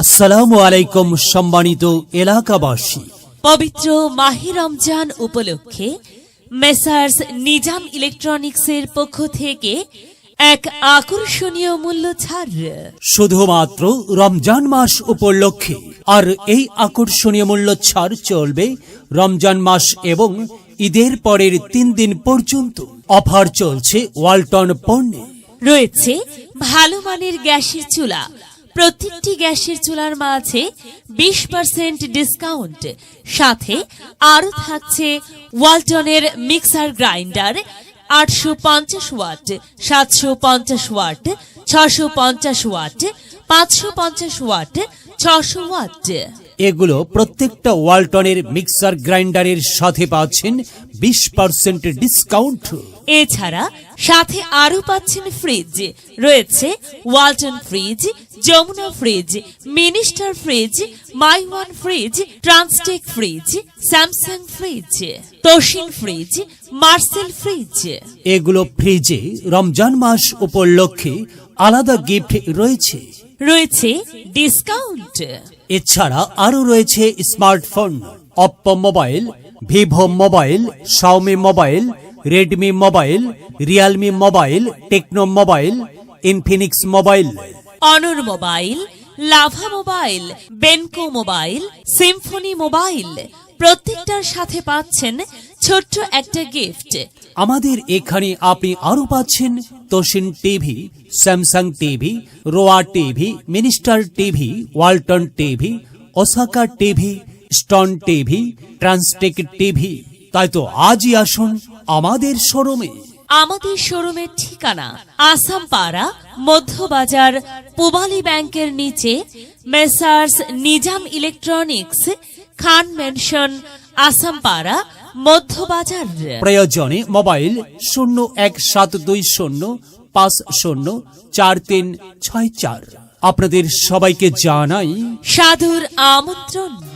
আসসালামু আলাইকুম সম্মানিত এলাকাবাসী। পবিত্র মাহে রমজান উপলক্ষে মেসার্স নিজাম ইলেকট্রনিক্সের পক্ষ থেকে এক আকর্ষণীয় মূল্য ছাড়। শুধুমাত্র রমজান মাস উপলক্ষে আর এই আকর্ষণীয় মূল্য ছাড় চলবে রমজান মাস এবং ঈদের পরের তিন দিন পর্যন্ত। অফার চলছে ওয়ালটন পণ্যে। রয়েছে ভালো মানের গ্যাসের চুলা প্রত্যেকটি গ্যাসের চুলার মাঝে বিশ পার্সেন্ট ডিসকাউন্ট সাথে আরও থাকছে ওয়ালটনের মিক্সার গ্রাইন্ডার, আটশো পঞ্চাশ ওয়াট, সাতশো পঞ্চাশ ওয়াট, ছশো পঞ্চাশ ওয়াট, পাঁচশো পঞ্চাশ ওয়াট, ছশো ওয়াট। এগুলো প্রত্যেকটা ওয়ালটনের মিক্সার গ্রাইন্ডারের সাথে পাচ্ছেন বিশ পার্সেন্ট ডিসকাউন্ট। এছাড়া সাথে আরও পাচ্ছেন ফ্রিজ রয়েছে Walton fridge Jamuna fridge Minister fridge My One fridge Transtec fridge Samsung fridge Toshin fridge Marcel fridge এগুলো ফ্রিজে রমজান মাস উপলক্ষে আলাদা গিফট রয়েছে। রয়েছে ডিসকাউন্ট এছাড়া আরও রয়েছে smartphone Oppo mobile Vivo mobile Xiaomi mobile Redmi mobile Realme mobile Tecno mobile Infinix mobile Honor mobile, Lava mobile, Benco mobile, Symphony mobile. প্রত্যেকটার সাথে পাচ্ছেন ছোট্ট একটা গিফট। আমাদের এখানে আপনি আরও পাচ্ছেন Toshin TV, Samsung TV, Rowa TV, Minister TV, Walton TV, Osaka TV, Ston TV, Transtec TV. তাই তো আজই আসুন আমাদের শোরুমে। আমাদের শোরুমের ঠিকানা আসামপাড়া, মধ্যবাজার, পুবালি ব্যাংকের নিচে Messrs Nizam electronics, Khan mansion Asampara Madhyabazar. প্রয়োজনে মোবাইল শূন্য এক সাত দুই শূন্য পাঁচ শূন্য চার তিন ছয় চার। আপনাদের সবাইকে জানাই সাধুর আমন্ত্রণ।